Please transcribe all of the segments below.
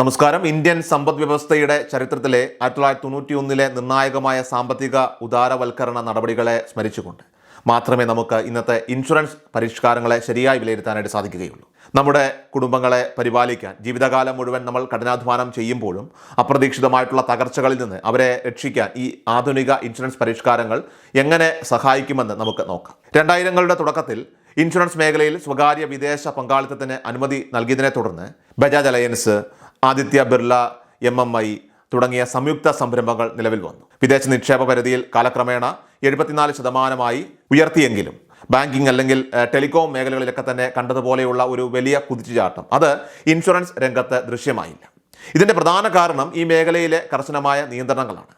നമസ്കാരം. ഇന്ത്യൻ സമ്പദ് വ്യവസ്ഥയുടെ ചരിത്രത്തിലെ ആയിരത്തി തൊള്ളായിരത്തി തൊണ്ണൂറ്റി ഒന്നിലെ നിർണായകമായ സാമ്പത്തിക ഉദാരവൽക്കരണ നടപടികളെ സ്മരിച്ചുകൊണ്ട് മാത്രമേ നമുക്ക് ഇന്നത്തെ ഇൻഷുറൻസ് പരിഷ്കാരങ്ങളെ ശരിയായി വിലയിരുത്താനായിട്ട് സാധിക്കുകയുള്ളൂ. നമ്മുടെ കുടുംബങ്ങളെ പരിപാലിക്കാൻ ജീവിതകാലം മുഴുവൻ നമ്മൾ കഠിനാധ്വാനം ചെയ്യുമ്പോഴും അപ്രതീക്ഷിതമായിട്ടുള്ള തകർച്ചകളിൽ നിന്ന് അവരെ രക്ഷിക്കാൻ ഈ ആധുനിക ഇൻഷുറൻസ് പരിഷ്കാരങ്ങൾ എങ്ങനെ സഹായിക്കുമെന്ന് നമുക്ക് നോക്കാം. രണ്ടായിരങ്ങളുടെ തുടക്കത്തിൽ ഇൻഷുറൻസ് മേഖലയിൽ സ്വകാര്യ വിദേശ പങ്കാളിത്തത്തിന് അനുമതി നൽകിയതിനെ തുടർന്ന് Bajaj Allianz Aditya Birla M M I തുടങ്ങിയ സംയുക്ത സംരംഭങ്ങൾ നിലവിൽ വന്നു. വിദേശ നിക്ഷേപ പരിധിയിൽ കാലക്രമേണ എഴുപത്തിനാല് ശതമാനമായി ഉയർത്തിയെങ്കിലും ബാങ്കിംഗ് അല്ലെങ്കിൽ ടെലികോം മേഖലകളിലൊക്കെ തന്നെ കണ്ടതുപോലെയുള്ള ഒരു വലിയ കുതിച്ചുചാട്ടം. അത് ഇൻഷുറൻസ് രംഗത്ത് ദൃശ്യമായില്ല. ഇതിന്റെ പ്രധാന കാരണം ഈ മേഖലയിലെ കർശനമായ നിയന്ത്രണങ്ങളാണ്.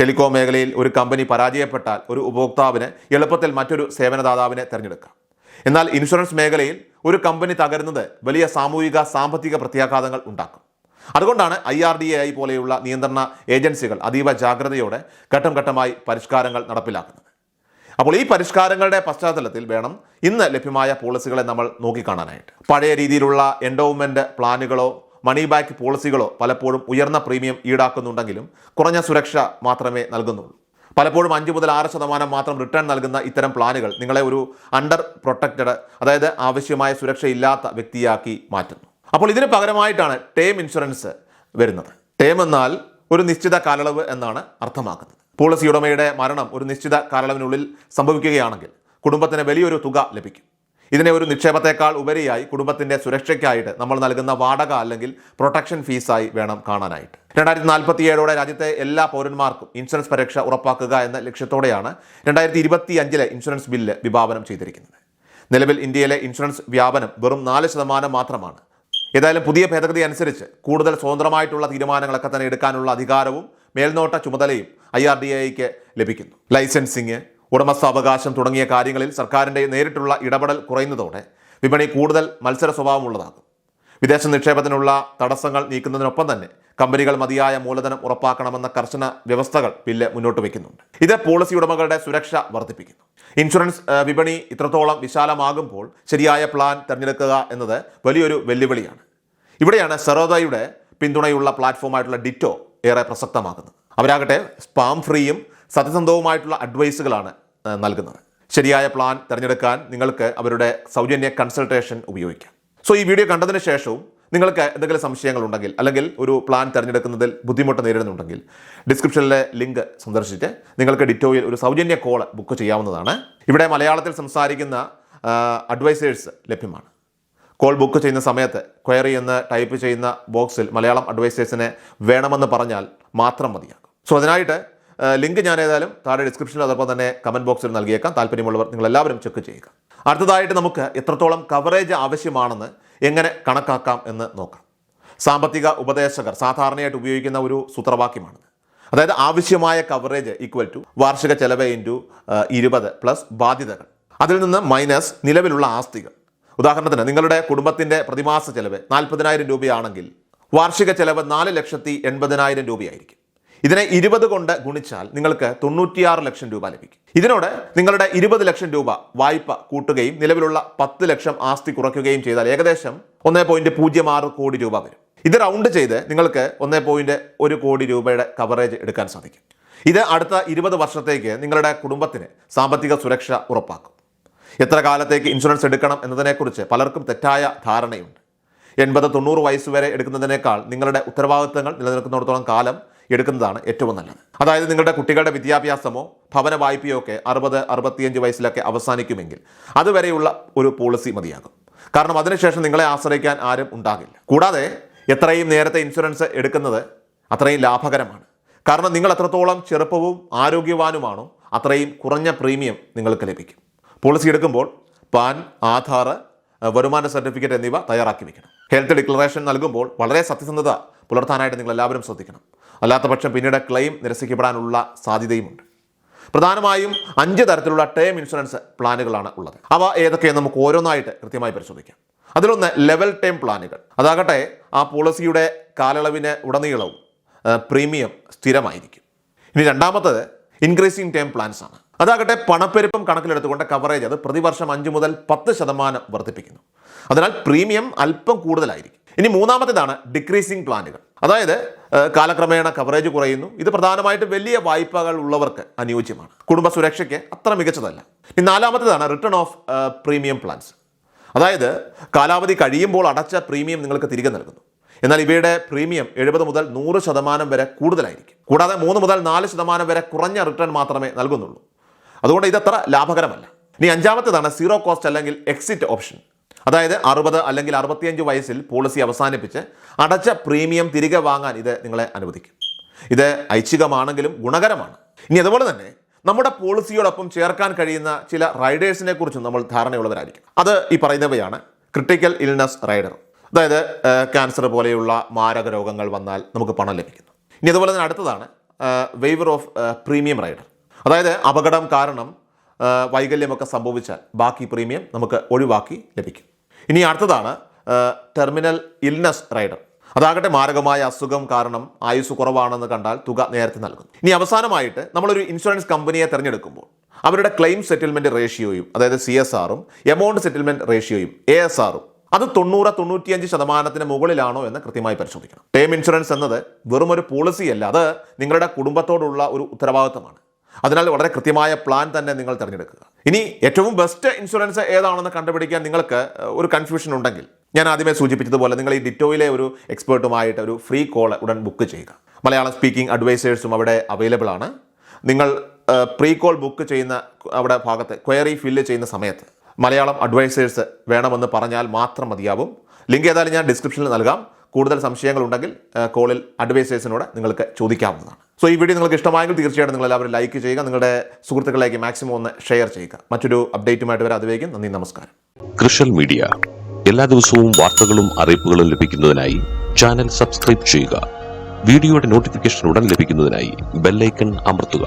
ടെലികോം മേഖലയിൽ ഒരു കമ്പനി പരാജയപ്പെട്ടാൽ ഒരു ഉപഭോക്താവിന് എളുപ്പത്തിൽ മറ്റൊരു സേവനദാതാവിനെ തിരഞ്ഞെടുക്കാം. എന്നാൽ ഇൻഷുറൻസ് മേഖലയിൽ ഒരു കമ്പനി തകരുന്നത് വലിയ സാമൂഹിക സാമ്പത്തിക പ്രത്യാഘാതങ്ങൾ ഉണ്ടാക്കും. അതുകൊണ്ടാണ് I R D A I പോലെയുള്ള നിയന്ത്രണ ഏജൻസികൾ അതീവ ജാഗ്രതയോടെ ഘട്ടം ഘട്ടമായി പരിഷ്കാരങ്ങൾ നടപ്പിലാക്കുന്നത്. അപ്പോൾ ഈ പരിഷ്കാരങ്ങളുടെ പശ്ചാത്തലത്തിൽ വേണം ഇന്ന് ലഭ്യമായ പോളിസികളെ നമ്മൾ നോക്കിക്കാണാനായിട്ട്. പഴയ രീതിയിലുള്ള എൻഡോവ്മെന്റ് പ്ലാനുകളോ മണി ബാക്ക് പോളിസികളോ പലപ്പോഴും ഉയർന്ന പ്രീമിയം ഈടാക്കുന്നുണ്ടെങ്കിലും കുറഞ്ഞ സുരക്ഷ മാത്രമേ നൽകുന്നുള്ളൂ. പലപ്പോഴും അഞ്ച് മുതൽ ആറ് ശതമാനം മാത്രം റിട്ടേൺ നൽകുന്ന ഇത്തരം പ്ലാനുകൾ നിങ്ങളെ ഒരു അണ്ടർ പ്രൊട്ടക്റ്റഡ് അതായത് ആവശ്യമായ സുരക്ഷയില്ലാത്ത വ്യക്തിയാക്കി മാറ്റുന്നു. അപ്പോൾ ഇതിന് പകരമായിട്ടാണ് ടേം ഇൻഷുറൻസ് വരുന്നത്. ടേം എന്നാൽ ഒരു നിശ്ചിത കാലയളവ് എന്നാണ് അർത്ഥമാക്കുന്നത്. പോളിസി ഉടമയുടെ മരണം ഒരു നിശ്ചിത കാലയളവിനുള്ളിൽ സംഭവിക്കുകയാണെങ്കിൽ കുടുംബത്തിന് വലിയൊരു തുക ലഭിക്കും. ഇതിനെ ഒരു നിക്ഷേപത്തെക്കാൾ ഉപരിയായി കുടുംബത്തിന്റെ സുരക്ഷയ്ക്കായിട്ട് നമ്മൾ നൽകുന്ന വാടക അല്ലെങ്കിൽ പ്രൊട്ടക്ഷൻ ഫീസായി വേണം കാണാനായിട്ട്. രണ്ടായിരത്തി നാൽപ്പത്തി ഏഴോടെ രാജ്യത്തെ എല്ലാ പൗരന്മാർക്കും ഇൻഷുറൻസ് പരീക്ഷ ഉറപ്പാക്കുക എന്ന ലക്ഷ്യത്തോടെയാണ് രണ്ടായിരത്തി ഇരുപത്തി അഞ്ചിലെ ഇൻഷുറൻസ് ബില്ല് വിഭാവനം ചെയ്തിരിക്കുന്നത്. നിലവിൽ ഇന്ത്യയിലെ ഇൻഷുറൻസ് വ്യാപനം വെറും നാല് ശതമാനം മാത്രമാണ്. ഏതായാലും പുതിയ ഭേദഗതി അനുസരിച്ച് കൂടുതൽ സ്വതന്ത്രമായിട്ടുള്ള തീരുമാനങ്ങളൊക്കെ തന്നെ എടുക്കാനുള്ള അധികാരവും മേൽനോട്ട ചുമതലയും ഐ ആർ ഡി ഐക്ക് ലഭിക്കുന്നു. ലൈസൻസിങ് ഉടമസ്ഥാവകാശം തുടങ്ങിയ കാര്യങ്ങളിൽ സർക്കാരിന്റെ നേരിട്ടുള്ള ഇടപെടൽ കുറയുന്നതോടെ വിപണി കൂടുതൽ മത്സര സ്വഭാവമുള്ളതാകും. വിദേശ നിക്ഷേപത്തിനുള്ള തടസ്സങ്ങൾ നീക്കുന്നതിനൊപ്പം തന്നെ കമ്പനികൾ മതിയായ മൂലധനം ഉറപ്പാക്കണമെന്ന കർശന വ്യവസ്ഥകൾ ബില്ല് മുന്നോട്ട് വയ്ക്കുന്നുണ്ട്. ഇത് പോളിസി ഉടമകളുടെ സുരക്ഷ വർദ്ധിപ്പിക്കുന്നു. ഇൻഷുറൻസ് വിപണി ഇത്രത്തോളം വിശാലമാകുമ്പോൾ ശരിയായ പ്ലാൻ തിരഞ്ഞെടുക്കുക എന്നത് വലിയൊരു വെല്ലുവിളിയാണ്. ഇവിടെയാണ് സെറോദയുടെ പിന്തുണയുള്ള പ്ലാറ്റ്ഫോമായിട്ടുള്ള ഡിറ്റോ ഏറെ പ്രസക്തമാകുന്നത് അവരാകട്ടെ സ്പാം ഫ്രീയും സത്യസന്ധവുമായിട്ടുള്ള അഡ്വൈസുകളാണ് നൽകുന്നത്. ശരിയായ പ്ലാൻ തിരഞ്ഞെടുക്കാൻ നിങ്ങൾക്ക് അവരുടെ സൗജന്യ കൺസൾട്ടേഷൻ ഉപയോഗിക്കാം. സോ ഈ വീഡിയോ കണ്ടതിന് ശേഷവും നിങ്ങൾക്ക് എന്തെങ്കിലും സംശയങ്ങൾ ഉണ്ടെങ്കിൽ അല്ലെങ്കിൽ ഒരു പ്ലാൻ തിരഞ്ഞെടുക്കുന്നതിൽ ബുദ്ധിമുട്ട് നേരിടുന്നുണ്ടെങ്കിൽ ഡിസ്ക്രിപ്ഷനിലെ ലിങ്ക് സന്ദർശിച്ച് നിങ്ങൾക്ക് ഡിറ്റോയിൽ ഒരു സൗജന്യ കോൾ ബുക്ക് ചെയ്യാവുന്നതാണ്. ഇവിടെ മലയാളത്തിൽ സംസാരിക്കുന്ന അഡ്വൈസേഴ്സ് ലഭ്യമാണ്. കോൾ ബുക്ക് ചെയ്യുന്ന സമയത്ത് ക്വയറി എന്ന് ടൈപ്പ് ചെയ്യുന്ന ബോക്സിൽ മലയാളം അഡ്വൈസേഴ്സിനെ വേണമെന്ന് പറഞ്ഞാൽ മാത്രം മതിയാകും. സോ അതിനായിട്ട് ലിങ്ക് ഞാൻ ഏതായാലും താഴെ ഡിസ്ക്രിപ്ഷനിൽ അതോടൊപ്പം തന്നെ കമന്റ് ബോക്സിൽ നൽകിയേക്കാം. താല്പര്യമുള്ളവർ നിങ്ങൾ എല്ലാവരും ചെക്ക് ചെയ്യുക. അടുത്തതായിട്ട് നമുക്ക് എത്രത്തോളം കവറേജ് ആവശ്യമാണെന്ന് എങ്ങനെ കണക്കാക്കാം എന്ന് നോക്കാം. സാമ്പത്തിക ഉപദേശകർ സാധാരണയായിട്ട് ഉപയോഗിക്കുന്ന ഒരു സൂത്രവാക്യമാണ് അതായത് ആവശ്യമായ കവറേജ് ഈക്വൽ ടു വാർഷിക ചെലവ് ഇന്റു ഇരുപത് പ്ലസ് ബാധ്യതകൾ. അതിൽ നിന്ന് മൈനസ് നിലവിലുള്ള ആസ്തികൾ. ഉദാഹരണത്തിന് നിങ്ങളുടെ കുടുംബത്തിന്റെ പ്രതിമാസ ചെലവ് നാൽപ്പതിനായിരം രൂപയാണെങ്കിൽ വാർഷിക ചെലവ് നാല് ലക്ഷത്തി എൺപതിനായിരം രൂപയായിരിക്കും. ഇതിനെ ഇരുപത് കൊണ്ട് ഗുണിച്ചാൽ നിങ്ങൾക്ക് തൊണ്ണൂറ്റിയാറ് ലക്ഷം രൂപ ലഭിക്കും. ഇതിനോട് നിങ്ങളുടെ ഇരുപത് ലക്ഷം രൂപ വായ്പ കൂട്ടുകയും നിലവിലുള്ള പത്ത് ലക്ഷം ആസ്തി കുറയ്ക്കുകയും ചെയ്താൽ ഏകദേശം ഒന്നേ പോയിന്റ് പൂജ്യം ആറ് കോടി രൂപ വരും. ഇത് റൗണ്ട് ചെയ്ത് നിങ്ങൾക്ക് ഒന്നേ പോയിന്റ് ഒരു കോടി രൂപയുടെ കവറേജ് എടുക്കാൻ സാധിക്കും. ഇത് അടുത്ത ഇരുപത് വർഷത്തേക്ക് നിങ്ങളുടെ കുടുംബത്തിന് സാമ്പത്തിക സുരക്ഷ ഉറപ്പാക്കും. എത്ര കാലത്തേക്ക് ഇൻഷുറൻസ് എടുക്കണം എന്നതിനെക്കുറിച്ച് പലർക്കും തെറ്റായ ധാരണയുണ്ട്. എൺപത് തൊണ്ണൂറ് വയസ്സ് വരെ എടുക്കുന്നതിനേക്കാൾ നിങ്ങളുടെ ഉത്തരവാദിത്തങ്ങൾ നിലനിൽക്കുന്നിടത്തോളം കാലം എടുക്കുന്നതാണ് ഏറ്റവും നല്ലത്. അതായത് നിങ്ങളുടെ കുട്ടികളുടെ വിദ്യാഭ്യാസമോ ഭവന വായ്പയോ ഒക്കെ അറുപത് അറുപത്തിയഞ്ച് വയസ്സിലൊക്കെ അവസാനിക്കുമെങ്കിൽ അതുവരെയുള്ള ഒരു പോളിസി മതിയാകും. കാരണം അതിനുശേഷം നിങ്ങളെ ആശ്രയിക്കാൻ ആരും ഉണ്ടാകില്ല. കൂടാതെ എത്രയും നേരത്തെ ഇൻഷുറൻസ് എടുക്കുന്നത് അത്രയും ലാഭകരമാണ്. കാരണം നിങ്ങൾ എത്രത്തോളം ചെറുപ്പവും ആരോഗ്യവാനുമാണോ അത്രയും കുറഞ്ഞ പ്രീമിയം നിങ്ങൾക്ക് ലഭിക്കും. പോളിസി എടുക്കുമ്പോൾ പാൻ ആധാർ വരുമാന സർട്ടിഫിക്കറ്റ് എന്നിവ തയ്യാറാക്കി വെക്കണം. ഹെൽത്ത് ഡിക്ലറേഷൻ നൽകുമ്പോൾ വളരെ സത്യസന്ധത പുലർത്താനായിട്ട് നിങ്ങൾ എല്ലാവരും ശ്രദ്ധിക്കണം. അല്ലാത്ത പക്ഷം പിന്നീട് ക്ലെയിം നിരസിക്കപ്പെടാനുള്ള സാധ്യതയുമുണ്ട്. പ്രധാനമായും അഞ്ച് തരത്തിലുള്ള ടേം ഇൻഷുറൻസ് പ്ലാനുകളാണ് ഉള്ളത്. അവ ഏതൊക്കെയെന്ന് നമുക്ക് ഓരോന്നായിട്ട് കൃത്യമായി പരിശോധിക്കാം. അതിലൊന്ന് ലെവൽ ടേം പ്ലാനുകൾ. അതാകട്ടെ ആ പോളിസിയുടെ കാലയളവിന് ഉടനീളവും പ്രീമിയം സ്ഥിരമായിരിക്കും. ഇനി രണ്ടാമത്തത് ഇൻക്രീസിങ് ടേം പ്ലാൻസ് ആണ് അതാകട്ടെ പണപ്പെരുപ്പം കണക്കിലെടുത്തുകൊണ്ട് കവറേജ് അത് പ്രതിവർഷം അഞ്ച് മുതൽ പത്ത് ശതമാനം വർദ്ധിപ്പിക്കുന്നു. അതിനാൽ പ്രീമിയം അല്പം കൂടുതലായിരിക്കും. ഇനി മൂന്നാമത്തേതാണ് ഡിക്രീസിംഗ് പ്ലാനുകൾ അതായത് കാലക്രമേണ കവറേജ് കുറയുന്നു. ഇത് പ്രധാനമായിട്ടും വലിയ വായ്പകൾ ഉള്ളവർക്ക് അനുയോജ്യമാണ്. കുടുംബ സുരക്ഷയ്ക്ക് അത്ര മികച്ചതല്ല. ഇനി നാലാമത്തേതാണ് റിട്ടേൺ ഓഫ് പ്രീമിയം പ്ലാൻസ് അതായത് കാലാവധി കഴിയുമ്പോൾ അടച്ച പ്രീമിയം നിങ്ങൾക്ക് തിരികെ നൽകുന്നു. എന്നാൽ ഇവയുടെ പ്രീമിയം എഴുപത് മുതൽ നൂറ് ശതമാനം വരെ കൂടുതലായിരിക്കും. കൂടാതെ മൂന്ന് മുതൽ നാല് ശതമാനം വരെ കുറഞ്ഞ റിട്ടേൺ മാത്രമേ നൽകുന്നുള്ളൂ. അതുകൊണ്ട് ഇതത്ര ലാഭകരമല്ല. ഇനി അഞ്ചാമത്തേതാണ് സീറോ കോസ്റ്റ് അല്ലെങ്കിൽ എക്സിറ്റ് ഓപ്ഷൻ അതായത് അറുപത് അല്ലെങ്കിൽ അറുപത്തിയഞ്ച് വയസ്സിൽ പോളിസി അവസാനിപ്പിച്ച് അടച്ച പ്രീമിയം തിരികെ വാങ്ങാൻ ഇത് നിങ്ങളെ അനുവദിക്കും. ഇത് ഐച്ഛികമാണെങ്കിലും ഗുണകരമാണ്. ഇനി അതുപോലെ തന്നെ നമ്മുടെ പോളിസിയോടൊപ്പം ചേർക്കാൻ കഴിയുന്ന ചില റൈഡേഴ്സിനെ കുറിച്ചും നമ്മൾ ധാരണയുള്ളവരായിരിക്കും. അത് ഈ പറയുന്നവയാണ് ക്രിട്ടിക്കൽ ഇൽനസ് റൈഡർ അതായത് ക്യാൻസർ പോലെയുള്ള മാരക രോഗങ്ങൾ വന്നാൽ നമുക്ക് പണം ലഭിക്കുന്നു. ഇനി അതുപോലെ തന്നെ അടുത്തതാണ് വെയ്വർ ഓഫ് പ്രീമിയം റൈഡർ അതായത് അപകടം കാരണം വൈകല്യമൊക്കെ സംഭവിച്ചാൽ ബാക്കി പ്രീമിയം നമുക്ക് ഒഴിവാക്കി ലഭിക്കും. ഇനി അടുത്തതാണ് ടെർമിനൽ ഇൽനസ് റൈഡർ അതാകട്ടെ മാരകമായ അസുഖം കാരണം ആയുസ് കുറവാണെന്ന് കണ്ടാൽ തുക നേരത്തെ നൽകുന്നു. ഇനി അവസാനമായിട്ട് നമ്മളൊരു ഇൻഷുറൻസ് കമ്പനിയെ തിരഞ്ഞെടുക്കുമ്പോൾ അവരുടെ ക്ലെയിം സെറ്റിൽമെന്റ് റേഷ്യോയും അതായത് സി എസ് ആറും എമൗണ്ട് സെറ്റിൽമെന്റ് റേഷ്യോയും എ എസ് ആറും അത് തൊണ്ണൂറ് തൊണ്ണൂറ്റിയഞ്ച് ശതമാനത്തിന് മുകളിലാണോ എന്ന് കൃത്യമായി പരിശോധിക്കണം. ടേം ഇൻഷുറൻസ് എന്നത് വെറും ഒരു പോളിസിയല്ല അത് നിങ്ങളുടെ കുടുംബത്തോടുള്ള ഒരു ഉത്തരവാദിത്തമാണ്. അതിനാൽ വളരെ കൃത്യമായ പ്ലാൻ തന്നെ നിങ്ങൾ തിരഞ്ഞെടുക്കുക. ഇനി ഏറ്റവും ബെസ്റ്റ് ഇൻഷുറൻസ് ഏതാണെന്ന് കണ്ടുപിടിക്കാൻ നിങ്ങൾക്ക് ഒരു കൺഫ്യൂഷൻ ഉണ്ടെങ്കിൽ ഞാൻ ആദ്യമേ സൂചിപ്പിച്ചതുപോലെ നിങ്ങൾ ഈ ഡിറ്റോയിലെ ഒരു എക്സ്പേർട്ടുമായിട്ട് ഒരു ഫ്രീ കോൾ ഉടൻ ബുക്ക് ചെയ്യുക. മലയാളം സ്പീക്കിംഗ് അഡ്വൈസേഴ്സും അവിടെ അവൈലബിൾ ആണ്. നിങ്ങൾ പ്രീ കോൾ ബുക്ക് ചെയ്യുന്ന അവിടെ ഭാഗത്ത് ക്വയറി ഫില്ല് ചെയ്യുന്ന സമയത്ത് മലയാളം അഡ്വൈസേഴ്സ് വേണമെന്ന് പറഞ്ഞാൽ മാത്രം മതിയാവും. ലിങ്ക് ഏതായാലും ഞാൻ ഡിസ്ക്രിപ്ഷനിൽ നൽകാം. കൂടുതൽ സംശയങ്ങളുണ്ടെങ്കിൽ കോളിൽ അഡ്വൈസേഴ്സിനോട് നിങ്ങൾക്ക് ചോദിക്കാവുന്നതാണ്. സോ ഈ വീഡിയോ നിങ്ങൾക്ക് ഇഷ്ടമായെങ്കിൽ തീർച്ചയായിട്ടും നിങ്ങൾ എല്ലാവരും ലൈക്ക് ചെയ്യുക നിങ്ങളുടെ സുഹൃത്തുക്കളിലേക്ക് മാക്സിമം ഒന്ന് ഷെയർ ചെയ്യുക. മറ്റൊരു അപ്ഡേറ്റുമായിട്ട് വരെ. അതുവരേക്കും നന്ദി നമസ്കാരം. കൃഷൽ മീഡിയ എല്ലാ ദിവസവും വാർത്തകളും അറിയിപ്പുകളും ലഭിക്കുന്നതിനായി ചാനൽ സബ്സ്ക്രൈബ് ചെയ്യുക. വീഡിയോയുടെ നോട്ടിഫിക്കേഷൻ ഉടൻ ലഭിക്കുന്നതിനായി ബെല്ലൈക്കൺ അമർത്തുക.